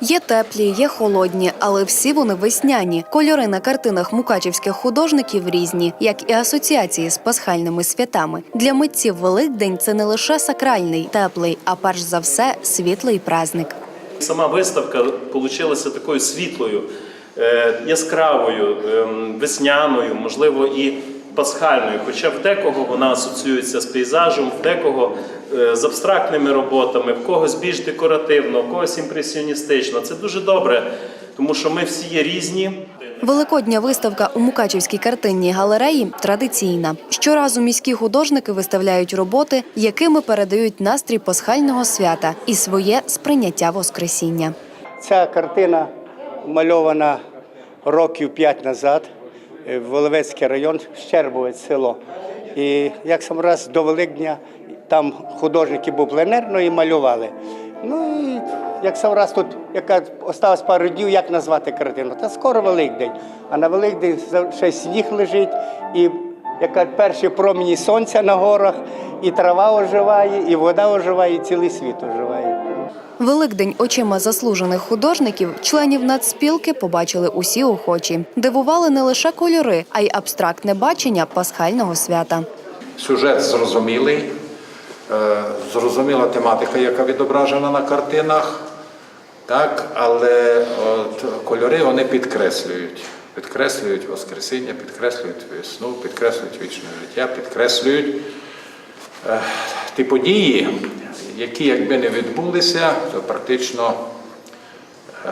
Є теплі, є холодні, але всі вони весняні. Кольори на картинах мукачівських художників різні, як і асоціації з пасхальними святами. Для митців Великдень це не лише сакральний, теплий, а перш за все світлий праздник. Сама виставка вийшла такою світлою, е, яскравою, ем, весняною, можливо, і пасхальною. Хоча в декого вона асоціюється з пейзажем, в декого е, з абстрактними роботами, в когось більш декоративно, в когось імпресіоністично. Це дуже добре, тому що ми всі є різні. Великодня виставка у Мукачівській картинній галереї традиційна. Щоразу міські художники виставляють роботи, якими передають настрій пасхального свята і своє сприйняття Воскресіння. Ця картина мальована років п'ять назад Воловецький район, Щербовець село. І як сам раз до Великдня там художники був пленерно і малювали. Ну і як сам раз тут, яка осталось пару днів, як назвати картину? Та скоро Великдень. А на Великдень ще сніг лежить, і яка перші промені сонця на горах, і трава оживає, і вода оживає, і цілий світ оживає. Великдень очима заслужених художників, членів нацспілки побачили усі охочі. Дивували не лише кольори, а й абстрактне бачення пасхального свята. Сюжет зрозумілий, е, зрозуміла тематика, яка відображена на картинах, так, але от кольори вони підкреслюють. Підкреслюють Воскресіння, підкреслюють весну, підкреслюють вічне життя, підкреслюють е, ті події, які, якби не відбулися, то практично е,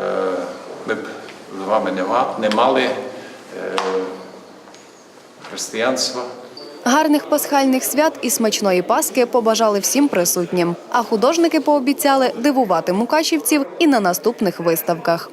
ми б з вами не не мали е, християнства. Гарних пасхальних свят і смачної паски побажали всім присутнім. А художники пообіцяли дивувати мукачівців і на наступних виставках.